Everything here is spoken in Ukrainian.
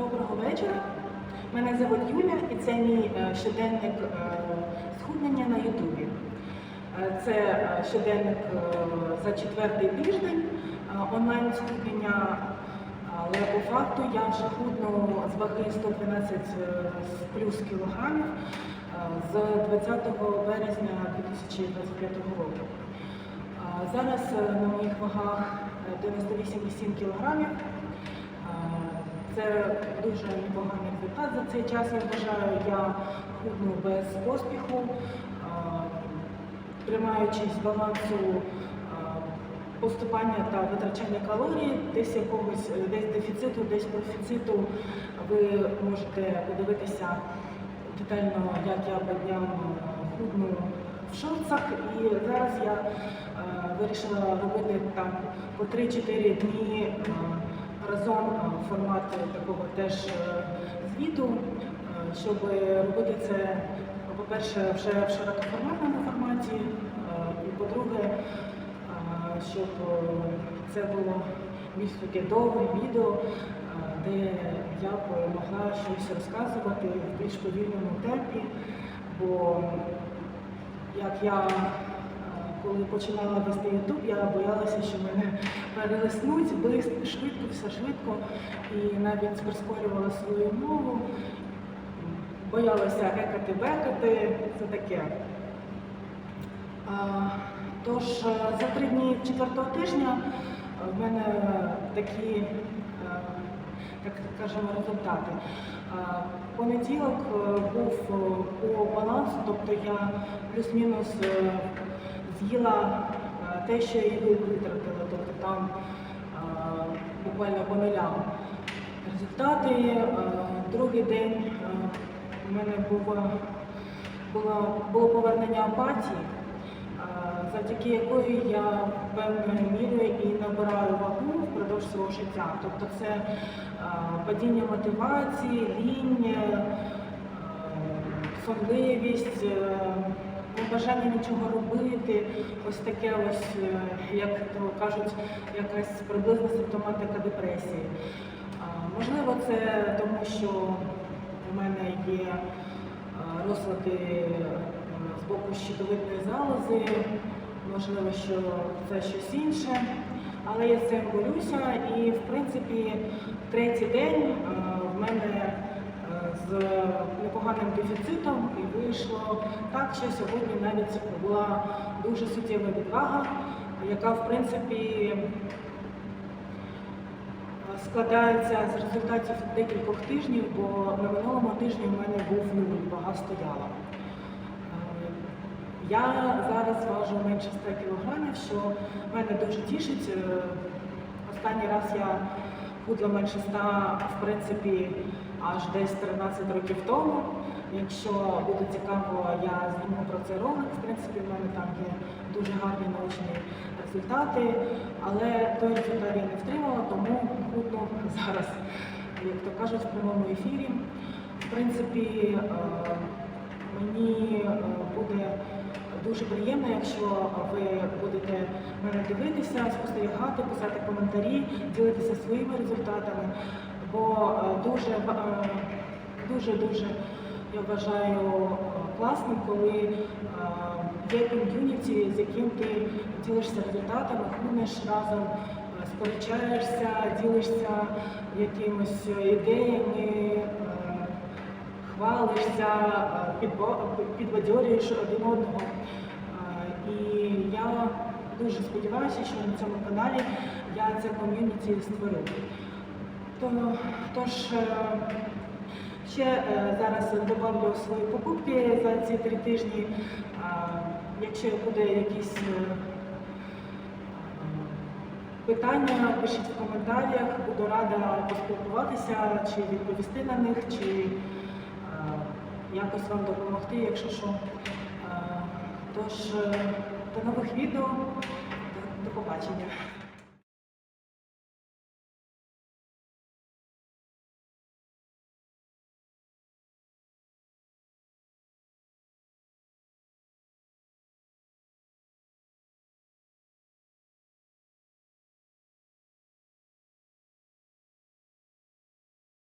Доброго вечора. Мене звуть Юля і це мій е, щоденник е, схуднення на Ютубі. Е, Це щоденник за четвертий тиждень онлайн схуднення, але по факту я вже худну з ваги 112 е, плюс кілограмів з 20 березня 2025 року. Зараз на моїх вагах е, 98,7 кілограмів. Це дуже непоганий результат за цей час. Я вважаю, я худну без поспіху, тримаючись балансу поступання та витрачання калорій, десь якогось десь дефіциту, десь профіциту. Ви можете подивитися детально, як я по дням худну в шорцах. І зараз я вирішила робити там по 3-4 дні разом е, формат такого теж е, звіту, е, щоб робити це, по-перше, вже в широкоформатному форматі, е, і по-друге, щоб це було більш таке довге відео, де я б могла щось розказувати в більш повільному темпі. Бо як я коли починала вести Ютуб, я боялася, що мене перелиснуть бис- швидко, все швидко, і навіть прискорювала свою мову. Боялася екати, бекати, це таке. А, Тож е, за три дні четвертого тижня е, в мене такі, е, так скажемо, результати. Понеділок був по балансу, тобто я плюс-мінус з'їла е, те, що я і витратила, тобто там е, буквально по нулям. Результати. е, Другий день у мене було, було, було повернення апатії, завдяки якої я певною мірою і набираю вагу впродовж свого життя. Тобто це падіння мотивації, лінь, е, сонливість, небажання нічого робити, ось таке ось, е, як то кажуть, якась приблизна симптоматика депресії. Можливо, це тому, що у мене є е, розлади е, з боку щитовидної залози, можливо, що це щось інше, але я з цим борюся. І, в принципі, третій день в мене з непоганим дефіцитом і вийшло так, що сьогодні навіть була дуже суттєва відвага, яка, в принципі, складається з результатів декількох тижнів, бо на минулому тижні в мене був нуль, вага стояла. Е, Я зараз важу менше 100 кілограмів, що мене дуже тішить. Е, Останній раз я худла менше 100, в принципі, аж десь 13 років тому. Якщо буде цікаво, я зніму про це ролик. В принципі, в мене там є дуже гарні научні результати, але той результат я не втримала, тому худну зараз, як то кажуть, в прямому ефірі. В принципі, е, мені е, буде дуже приємно, якщо ви будете мене дивитися, спостерігати, писати коментарі, ділитися своїми результатами. Бо е, дуже е, дуже дуже я вважаю е, класним, коли є ком'юніті, з яким ти ділишся результатами, худнеш разом, сперечаєшся, ділишся якимось ідеями. Хвалишся, е, підбадьорюєш один одного. Е, І я дуже сподіваюся, що на цьому каналі я це ком'юніті створю. То- Тож е, ще зараз добавлю свої покупки за ці три тижні. Якщо буде якісь питання, пишіть в коментарях, буду рада поспілкуватися, чи відповісти на них, чи якось вам допомогти, якщо що. Е, Тож, е, до нових відео, до, до побачення.